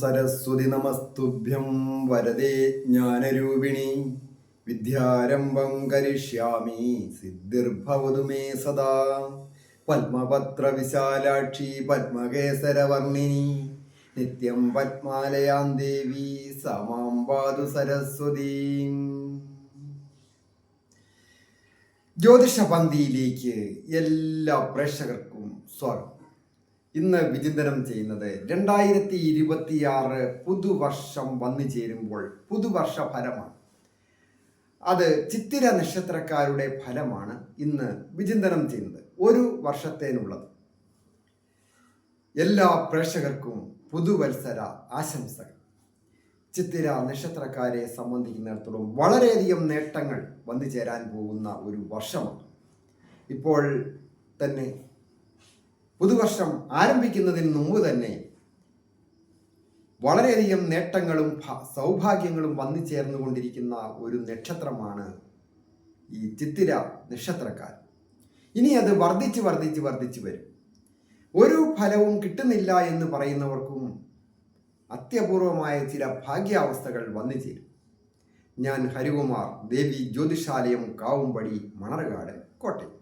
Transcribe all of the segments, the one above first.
സരസ്വതി നമസ്തുഭ്യം വരദേ ജ്ഞാനരൂപിണി. വിദ്യാരംഭം കരിഷ്യാമി. സിദ്ധിർഭവതു may സദാ. പത്മപത്ര വിശാലാക്ഷി പത്മകേസരവർണിനി. നിത്യം പത്മാലയാം ദേവി സമാം പാതു സരസ്വതി. ജ്യോതിഷ പന്തിയിലേക്ക് എല്ലാ പ്രേക്ഷകർക്കും സ്വാഗതം. ഇന്ന് വിചിന്തനം ചെയ്യുന്നത് രണ്ടായിരത്തി ഇരുപത്തിയാറ് പുതുവർഷം വന്നു ചേരുമ്പോൾ പുതുവർഷ ഫലമാണ് അത് ചിത്തിര നക്ഷത്രക്കാരുടെ ഫലമാണ് ഇന്ന് വിചിന്തനം ചെയ്യുന്നത്. ഒരു വർഷത്തേനുള്ളത്. എല്ലാ പ്രേക്ഷകർക്കും പുതുവത്സര ആശംസകൾ. ചിത്തിര നക്ഷത്രക്കാരെ സംബന്ധിക്കുന്നിടത്തോളം വളരെയധികം നേട്ടങ്ങൾ വന്നു ചേരാൻ പോകുന്ന ഒരു വർഷമാണ്. ഇപ്പോൾ തന്നെ പുതുവർഷം ആരംഭിക്കുന്നതിന് മുമ്പ് തന്നെ വളരെയധികം നേട്ടങ്ങളും സൗഭാഗ്യങ്ങളും വന്നു ചേർന്നുകൊണ്ടിരിക്കുന്ന ഒരു നക്ഷത്രമാണ് ഈ ചിത്തിര നക്ഷത്രക്കാർ. ഇനി അത് വർദ്ധിച്ച് വർദ്ധിച്ച് വർദ്ധിച്ച് വരും. ഒരു ഫലവും കിട്ടുന്നില്ല എന്ന് പറയുന്നവർക്കും അത്യപൂർവമായ ചില ഭാഗ്യാവസ്ഥകൾ വന്നു ചേരും. ഞാൻ ഹരികുമാർ ദേവി ജ്യോതിഷാലയം കാവുംപടി മണർകാട് കോട്ടയം.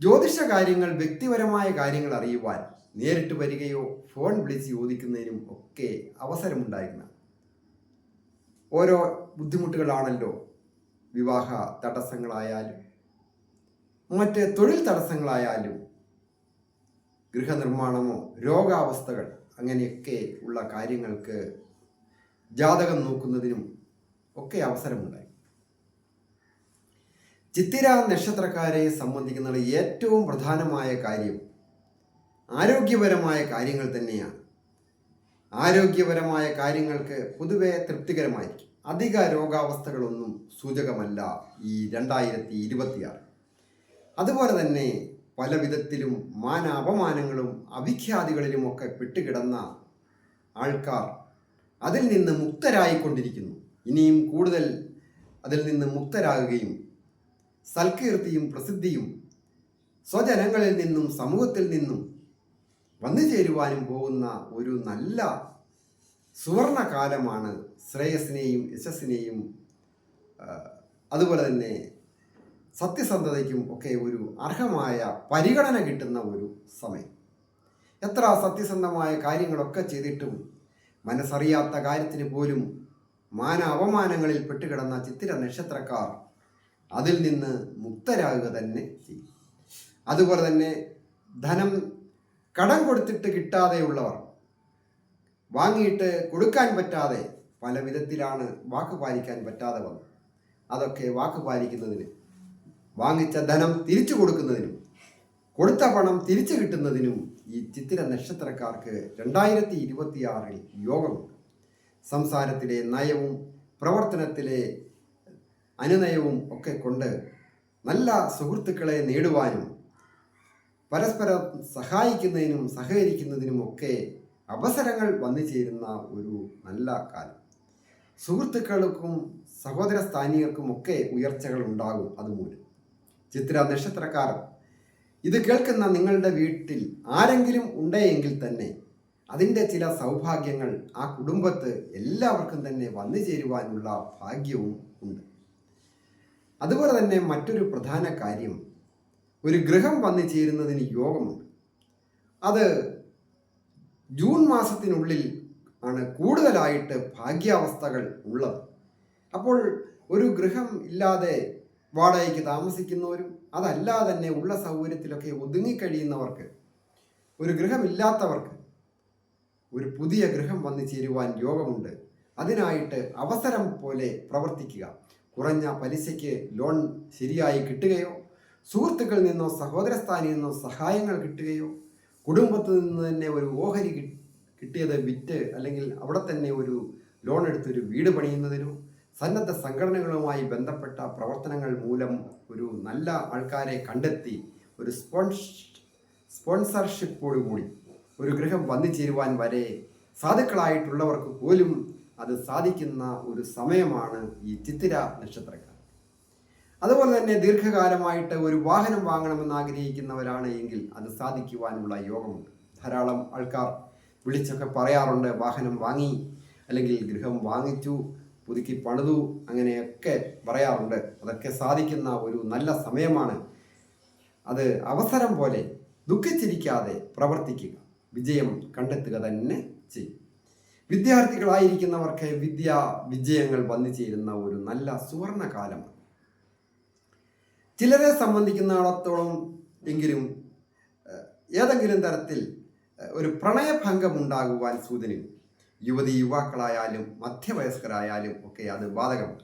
ജ്യോതിഷ കാര്യങ്ങൾ വ്യക്തിപരമായ കാര്യങ്ങൾ അറിയുവാൻ നേരിട്ട് വരികയോ ഫോൺ വിളിച്ച് ചോദിക്കുന്നതിനും ഒക്കെ അവസരമുണ്ടായിരുന്ന. ഓരോ ബുദ്ധിമുട്ടുകളാണല്ലോ വിവാഹ തടസ്സങ്ങളായാലും മറ്റ് തൊഴിൽ തടസ്സങ്ങളായാലും ഗൃഹനിർമ്മാണമോ രോഗാവസ്ഥകൾ അങ്ങനെയൊക്കെ ഉള്ള കാര്യങ്ങൾക്ക് ജാതകം നോക്കുന്നതിനും ഒക്കെ അവസരമുണ്ടായി ചിത്തിര നക്ഷത്രക്കാരെ സംബന്ധിക്കുന്ന ഏറ്റവും പ്രധാനമായ കാര്യം ആരോഗ്യപരമായ കാര്യങ്ങൾ തന്നെയാണ്. ആരോഗ്യപരമായ കാര്യങ്ങൾക്ക് പൊതുവെ തൃപ്തികരമായിരിക്കും. അധിക രോഗാവസ്ഥകളൊന്നും സൂചകമല്ല ഈ രണ്ടായിരത്തി ഇരുപത്തിയാറ് അതുപോലെ തന്നെ പല വിധത്തിലും മാന അപമാനങ്ങളും അവിഖ്യാതികളിലുമൊക്കെ പെട്ടുകിടന്ന ആൾക്കാർ അതിൽ നിന്ന് മുക്തരായിക്കൊണ്ടിരിക്കുന്നു. ഇനിയും കൂടുതൽ അതിൽ നിന്ന് മുക്തരാകുകയും സൽകീർത്തിയും പ്രസിദ്ധിയും സ്വജനങ്ങളിൽ നിന്നും സമൂഹത്തിൽ നിന്നും വന്നു ചേരുവാനും പോകുന്ന ഒരു നല്ല സുവർണ കാലമാണ് ശ്രേയസിനെയും യശസ്സിനെയും അതുപോലെ തന്നെ സത്യസന്ധതയ്ക്കും ഒക്കെ ഒരു അർഹമായ പരിഗണന കിട്ടുന്ന ഒരു സമയം. എത്ര സത്യസന്ധമായ കാര്യങ്ങളൊക്കെ ചെയ്തിട്ടും മനസ്സറിയാത്ത കാര്യത്തിന് പോലും മാന അപമാനങ്ങളിൽ പെട്ടുകിടന്ന ചിത്തിര നക്ഷത്രക്കാർ അതിൽ നിന്ന് മുക്തരാകുക തന്നെ ചെയ്യും. അതുപോലെ തന്നെ ധനം കടം കൊടുത്തിട്ട് കിട്ടാതെയുള്ളവർ വാങ്ങിയിട്ട് കൊടുക്കാൻ പറ്റാതെ പല വിധത്തിലാണ് വാക്ക് പാലിക്കാൻ പറ്റാതെ വന്നത് അതൊക്കെ വാക്ക് പാലിക്കുന്നതിന് വാങ്ങിച്ച ധനം തിരിച്ചു കൊടുക്കുന്നതിനും കൊടുത്ത പണം തിരിച്ചു കിട്ടുന്നതിനും ഈ ചിത്തിര നക്ഷത്രക്കാർക്ക് രണ്ടായിരത്തി ഇരുപത്തിയാറിൽ യോഗമുണ്ട്. സംസാരത്തിലെ നയവും പ്രവർത്തനത്തിലെ അനുനയവും ഒക്കെ കൊണ്ട് നല്ല സുഹൃത്തുക്കളെ നേടുവാനും പരസ്പരം സഹായിക്കുന്നതിനും സഹകരിക്കുന്നതിനും ഒക്കെ അവസരങ്ങൾ വന്നു ചേരുന്ന ഒരു നല്ല കാലം. സുഹൃത്തുക്കൾക്കും സഹോദര സ്ഥാനീയർക്കും ഒക്കെ ഉയർച്ചകൾ ഉണ്ടാകും അതുമൂലം. ചിത്ര നക്ഷത്രക്കാർ ഇത് കേൾക്കുന്ന നിങ്ങളുടെ വീട്ടിൽ ആരെങ്കിലും ഉണ്ടെങ്കിൽ തന്നെ അതിന്റെ ചില സൗഭാഗ്യങ്ങൾ ആ കുടുംബത്ത് എല്ലാവർക്കും തന്നെ വന്നു ചേരുവാനുള്ള ഭാഗ്യവും ഉണ്ട്. അതുപോലെ തന്നെ മറ്റൊരു പ്രധാന കാര്യം ഒരു ഗൃഹം വന്നു ചേരുന്നതിന് യോഗമുണ്ട്. അത് ജൂൺ മാസത്തിനുള്ളിൽ ആണ് കൂടുതലായിട്ട് ഭാഗ്യാവസ്ഥകൾ ഉള്ളത്. അപ്പോൾ ഒരു ഗൃഹം ഇല്ലാതെ വാടകയ്ക്ക് താമസിക്കുന്നവരും അതല്ലാതെ തന്നെ ഉള്ള സൗകര്യത്തിലൊക്കെ ഒതുങ്ങിക്കഴിയുന്നവർക്ക് ഒരു ഗൃഹമില്ലാത്തവർക്ക് ഒരു പുതിയ ഗൃഹം വന്നു ചേരുവാൻ യോഗമുണ്ട്. അതിനായിട്ട് അവസരം പോലെ പ്രവർത്തിക്കുക. കുറഞ്ഞ പലിശയ്ക്ക് ലോൺ ശരിയായി കിട്ടുകയോ സുഹൃത്തുക്കളിൽ നിന്നോ സഹോദരസ്ഥാനിൽ നിന്നോ സഹായങ്ങൾ കിട്ടുകയോ കുടുംബത്തിൽ നിന്ന് തന്നെ ഒരു ഓഹരി കിട്ടിയത് വിറ്റ് അല്ലെങ്കിൽ അവിടെ തന്നെ ഒരു ലോൺ എടുത്തൊരു വീട് പണിയുന്നതിനോ സന്നദ്ധ സംഘടനകളുമായി ബന്ധപ്പെട്ട പ്രവർത്തനങ്ങൾ മൂലം ഒരു നല്ല ആൾക്കാരെ കണ്ടെത്തി ഒരു സ്പോൺസ് സ്പോൺസർഷിപ്പോടുകൂടി ഒരു ഗൃഹം വന്നു ചേരുവാൻ വരെ സാധുക്കളായിട്ടുള്ളവർക്ക് പോലും അത് സാധിക്കുന്ന ഒരു സമയമാണ് ഈ ചിത്തിര നക്ഷത്രക്കാർ. അതുപോലെ തന്നെ ദീർഘകാലമായിട്ട് ഒരു വാഹനം വാങ്ങണമെന്ന് ആഗ്രഹിക്കുന്നവരാണ് എങ്കിൽ അത് സാധിക്കുവാനുള്ള യോഗമുണ്ട്. ധാരാളം ആൾക്കാർ വിളിച്ചൊക്കെ പറയാറുണ്ട് വാഹനം വാങ്ങി അല്ലെങ്കിൽ ഗൃഹം വാങ്ങിച്ചു പുതുക്കി പണിതു അങ്ങനെയൊക്കെ പറയാറുണ്ട്. അതൊക്കെ സാധിക്കുന്ന ഒരു നല്ല സമയമാണ്. അത് അവസരം പോലെ ദുഃഖിച്ചിരിക്കാതെ പ്രവർത്തിക്കുക. വിജയം കണ്ടെത്തുക തന്നെ ചെയ്യും. വിദ്യാർത്ഥികളായിരിക്കുന്നവർക്ക് വിദ്യാ വിജയങ്ങൾ വന്നു ചേരുന്ന ഒരു നല്ല സുവർണ കാലമാണ് ചിലരെ സംബന്ധിക്കുന്നിടത്തോളം എങ്കിലും ഏതെങ്കിലും തരത്തിൽ ഒരു പ്രണയഭംഗം ഉണ്ടാകുവാൻ സൂചനയുണ്ട് യുവതി യുവാക്കളായാലും മധ്യവയസ്കരായാലും ഒക്കെ അത് ബാധകമാണ്.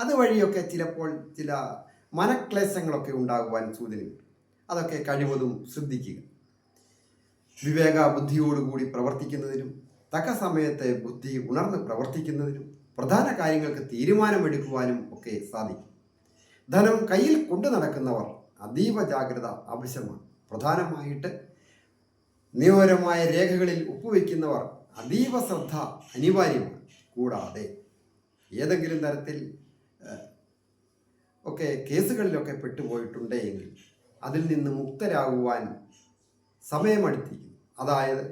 അതുവഴിയൊക്കെ ചിലപ്പോൾ ചില മനക്ലേശങ്ങളൊക്കെ ഉണ്ടാകുവാൻ സൂചനയുണ്ട് അതൊക്കെ കഴിവതും ശ്രദ്ധിക്കുക. വിവേക ബുദ്ധിയോടുകൂടി പ്രവർത്തിക്കുന്നതിനും തക്ക സമയത്ത് ബുദ്ധി ഉണർന്ന് പ്രവർത്തിക്കുന്നതിനും പ്രധാന കാര്യങ്ങൾക്ക് തീരുമാനമെടുക്കുവാനും ഒക്കെ സാധിക്കും. ധനം കയ്യിൽ കൊണ്ടു നടക്കുന്നവർ അതീവ ജാഗ്രത ആവശ്യമാണ്. പ്രധാനമായിട്ട് നിയമപരമായ രേഖകളിൽ ഒപ്പുവെക്കുന്നവർ അതീവ ശ്രദ്ധ അനിവാര്യമാണ്. കൂടാതെ ഏതെങ്കിലും തരത്തിൽ ഒക്കെ കേസുകളിലൊക്കെ പെട്ടുപോയിട്ടുണ്ടെങ്കിൽ അതിൽ നിന്ന് മുക്തരാകുവാൻ സമയമെടുത്തിരിക്കുന്നു. അതായത്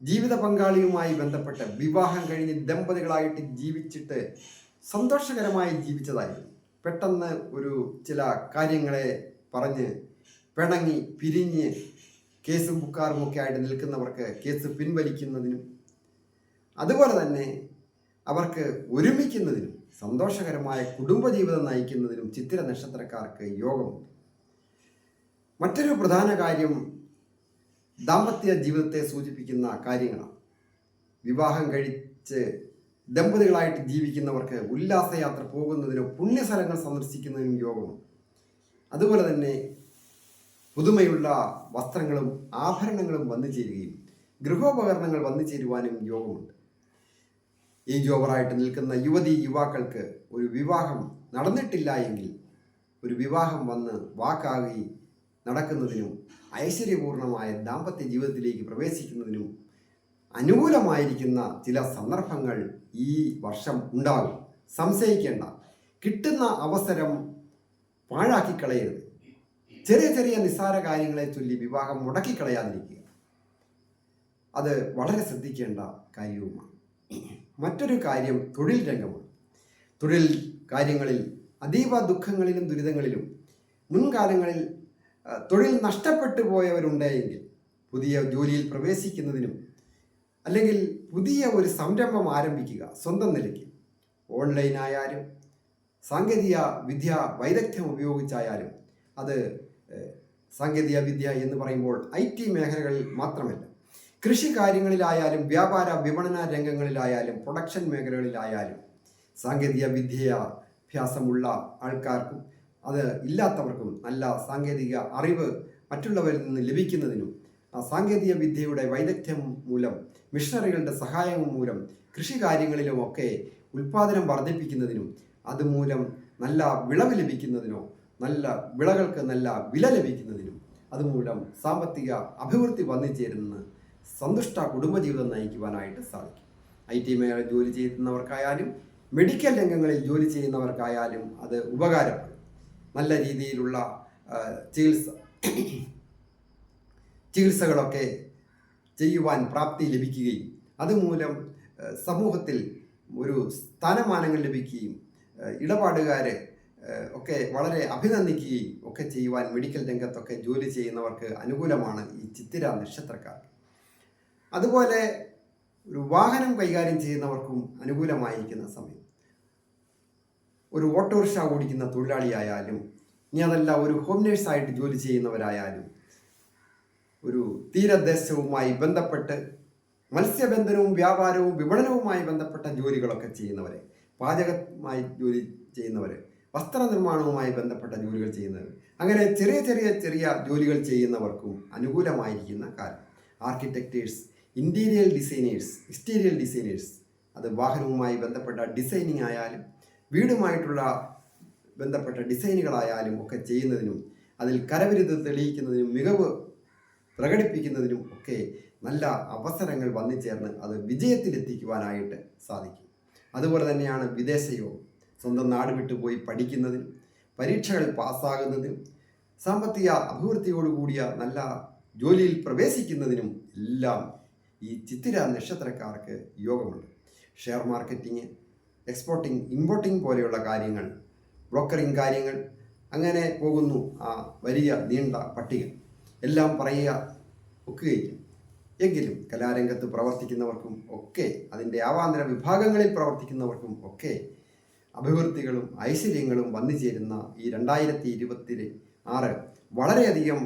ജീവിത പങ്കാളിയുമായി ബന്ധപ്പെട്ട് വിവാഹം കഴിഞ്ഞ് ദമ്പതികളായിട്ട് ജീവിച്ചിട്ട് സന്തോഷകരമായി ജീവിച്ചതായിരുന്നു പെട്ടെന്ന് ഒരു ചില കാര്യങ്ങളെ പറഞ്ഞ് പിണങ്ങി പിരിഞ്ഞ് കേസും ബുക്കാറും ഒക്കെ ആയിട്ട് നിൽക്കുന്നവർക്ക് കേസ് പിൻവലിക്കുന്നതിനും അതുപോലെ തന്നെ അവർക്ക് ഒരുമിക്കുന്നതിനും സന്തോഷകരമായ കുടുംബജീവിതം നയിക്കുന്നതിനും ചിത്തിര നക്ഷത്രക്കാർക്ക് യോഗമുണ്ട്. മറ്റൊരു പ്രധാന കാര്യം ദാമ്പത്യ ജീവിതത്തെ സൂചിപ്പിക്കുന്ന കാര്യങ്ങളാണ്. വിവാഹം കഴിച്ച് ദമ്പതികളായിട്ട് ജീവിക്കുന്നവർക്ക് ഉല്ലാസയാത്ര പോകുന്നതിനോ പുണ്യസ്ഥലങ്ങൾ സന്ദർശിക്കുന്നതിനും യോഗമുണ്ട് അതുപോലെ തന്നെ പുതുമയുള്ള വസ്ത്രങ്ങളും ആഭരണങ്ങളും വന്നു ചേരുകയും ഗൃഹോപകരണങ്ങൾ വന്നു ചേരുവാനും യോഗമുണ്ട്. ഈ ഓവറായിട്ട് നിൽക്കുന്ന യുവതി യുവാക്കൾക്ക് ഒരു വിവാഹം നടന്നിട്ടില്ല എങ്കിൽ ഒരു വിവാഹം വന്ന് വാക്കാകി നടക്കുന്നതിനും ഐശ്വര്യപൂർണമായ ദാമ്പത്യ ജീവിതത്തിലേക്ക് പ്രവേശിക്കുന്നതിനും അനുകൂലമായിരിക്കുന്ന ചില സന്ദർഭങ്ങൾ ഈ വർഷം ഉണ്ടാകും. സംശയിക്കേണ്ട. കിട്ടുന്ന അവസരം പാഴാക്കി കളയരുത് ചെറിയ ചെറിയ നിസ്സാര കാര്യങ്ങളെ ചൊല്ലി വിവാഹം മുടക്കി കളയാതിരിക്കുക അത് വളരെ ശ്രദ്ധിക്കേണ്ട കാര്യവുമാണ്. മറ്റൊരു കാര്യം തൊഴിൽ രംഗമാണ്. തൊഴിൽ കാര്യങ്ങളിൽ അതീവ ദുഃഖങ്ങളിലും ദുരിതങ്ങളിലും മുൻകാലങ്ങളിൽ തൊഴിൽ നഷ്ടപ്പെട്ടു പോയവരുണ്ടെങ്കിൽ പുതിയ ജോലിയിൽ പ്രവേശിക്കുന്നതിനും അല്ലെങ്കിൽ പുതിയ ഒരു സംരംഭം ആരംഭിക്കുക സ്വന്തം നിലയ്ക്ക്. ഓൺലൈനായാലും സാങ്കേതിക വിദ്യ വൈദഗ്ധ്യം ഉപയോഗിച്ചായാലും അത് സാങ്കേതിക വിദ്യ എന്ന് പറയുമ്പോൾ ഐ ടി മേഖലകളിൽ മാത്രമല്ല. കൃഷി കാര്യങ്ങളിലായാലും വ്യാപാര വിപണന രംഗങ്ങളിലായാലും പ്രൊഡക്ഷൻ മേഖലകളിലായാലും സാങ്കേതിക വിദ്യാഭ്യാസമുള്ള ആൾക്കാർക്കും അത് ഇല്ലാത്തവർക്കും നല്ല സാങ്കേതിക അറിവ് മറ്റുള്ളവരിൽ നിന്ന് ലഭിക്കുന്നതിനും സാങ്കേതിക വിദ്യയുടെ വൈദഗ്ധ്യം മൂലം മിഷണറികളുടെ സഹായം മൂലം കൃഷി കാര്യങ്ങളിലുമൊക്കെ ഉൽപാദനം വർദ്ധിപ്പിക്കുന്നതിനും അതുമൂലം നല്ല വിളവ് ലഭിക്കുന്നതിനോ നല്ല വിളകൾക്ക് നല്ല വില ലഭിക്കുന്നതിനും അതുമൂലം സാമ്പത്തിക അഭിവൃദ്ധി വന്നു ചേരുന്ന സന്തുഷ്ട കുടുംബജീവിതം നയിക്കുവാനായിട്ട് സാധിക്കും. ഐ ടി മേഖല ജോലി ചെയ്യുന്നവർക്കായാലും മെഡിക്കൽ രംഗങ്ങളിൽ ജോലി ചെയ്യുന്നവർക്കായാലും അത് ഉപകാരപ്പെടും. നല്ല രീതിയിലുള്ള ചികിത്സ ചികിത്സകളൊക്കെ ചെയ്യുവാൻ പ്രാപ്തി ലഭിക്കുകയും അതുമൂലം സമൂഹത്തിൽ ഒരു സ്ഥാനമാനങ്ങൾ ലഭിക്കുകയും ഇടപാടുകാരെ ഒക്കെ വളരെ അഭിനന്ദിക്കുകയും ഒക്കെ ചെയ്യുവാൻ മെഡിക്കൽ രംഗത്തൊക്കെ ജോലി ചെയ്യുന്നവർക്ക് അനുകൂലമാണ് ഈ ചിത്തിര നക്ഷത്രക്കാർ. അതുപോലെ ഒരു വാഹനം കൈകാര്യം ചെയ്യുന്നവർക്കും അനുകൂലമായിരിക്കുന്ന സമയം. ഒരു ഓട്ടോറിക്ഷ ഓടിക്കുന്ന തൊഴിലാളിയായാലും ഇനി അതല്ല ഒരു ഹോം നേഴ്സായിട്ട് ജോലി ചെയ്യുന്നവരായാലും ഒരു തീരദേശവുമായി ബന്ധപ്പെട്ട് മത്സ്യബന്ധനവും വ്യാപാരവും വിപണനവുമായി ബന്ധപ്പെട്ട ജോലികളൊക്കെ ചെയ്യുന്നവരെ പാചകമായി ജോലി ചെയ്യുന്നവർ വസ്ത്രനിർമ്മാണവുമായി ബന്ധപ്പെട്ട ജോലികൾ ചെയ്യുന്നവർ അങ്ങനെ ചെറിയ ചെറിയ ചെറിയ ജോലികൾ ചെയ്യുന്നവർക്കും അനുകൂലമായിരിക്കുന്ന കാലം. Architects interior designers exterior designers അത് വാഹനവുമായി ബന്ധപ്പെട്ട ഡിസൈനിങ് ആയാലും വീടുമായിട്ടുള്ള ബന്ധപ്പെട്ട ഡിസൈനുകളായാലും ഒക്കെ ചെയ്യുന്നതിനും അതിൽ കരവിരുത് തെളിയിക്കുന്നതിനും മികവ് പ്രകടിപ്പിക്കുന്നതിനും ഒക്കെ നല്ല അവസരങ്ങൾ വന്നു ചേർന്ന് അത് വിജയത്തിലെത്തിക്കുവാനായിട്ട് സാധിക്കും. അതുപോലെ തന്നെയാണ് വിദേശയോഗം സ്വന്തം നാട് വിട്ടു പോയി പഠിക്കുന്നതിനും പരീക്ഷകൾ പാസ്സാകുന്നതിനും സാമ്പത്തിക അഭിവൃദ്ധിയോടുകൂടിയ നല്ല ജോലിയിൽ പ്രവേശിക്കുന്നതിനും എല്ലാം ഈ ചിത്തിര നക്ഷത്രക്കാർക്ക് യോഗമുണ്ട്. ഷെയർ മാർക്കറ്റിംഗ് എക്സ്പോർട്ടിംഗ് ഇമ്പോർട്ടിങ് പോലെയുള്ള കാര്യങ്ങൾ ബ്രോക്കറിംഗ് കാര്യങ്ങൾ അങ്ങനെ പോകുന്നു ആ വലിയ നീണ്ട പട്ടിക. എല്ലാം പറയുക ഒക്കുകയില്ല. എങ്കിലും കലാരംഗത്ത് പ്രവർത്തിക്കുന്നവർക്കും ഒക്കെ അതിന്റെ ആവാന്തര വിഭാഗങ്ങളിൽ പ്രവർത്തിക്കുന്നവർക്കും ഒക്കെ അഭിവൃദ്ധികളും ഐശ്വര്യങ്ങളും വന്നു ചേരുന്ന ഈ രണ്ടായിരത്തി ഇരുപത്തി ആറ് വളരെയധികം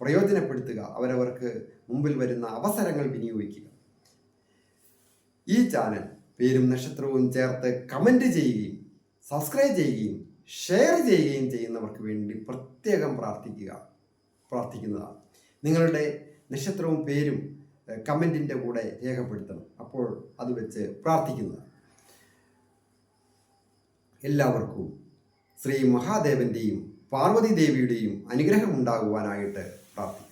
പ്രയോജനപ്പെടുത്തുക അവരവർക്ക് മുമ്പിൽ വരുന്ന അവസരങ്ങൾ വിനിയോഗിക്കുക. ഈ ചാനൽ പേരും നക്ഷത്രവും ചേർത്ത് കമന്റ് ചെയ്യുകയും സബ്സ്ക്രൈബ് ചെയ്യുകയും ഷെയർ ചെയ്യുകയും ചെയ്യുന്നവർക്ക് വേണ്ടി പ്രത്യേകം പ്രാർത്ഥിക്കുക. പ്രാർത്ഥിക്കുന്നതാണ്. നിങ്ങളുടെ നക്ഷത്രവും പേരും കമന്റിന്റെ കൂടെ രേഖപ്പെടുത്തണം. അപ്പോൾ അത് വെച്ച് പ്രാർത്ഥിക്കുന്നതാണ്. എല്ലാവർക്കും ശ്രീ മഹാദേവന്റെയും പാർവതി ദേവിയുടെയും അനുഗ്രഹം ഉണ്ടാകുവാനായിട്ട് പ്രാർത്ഥിക്കുന്നു.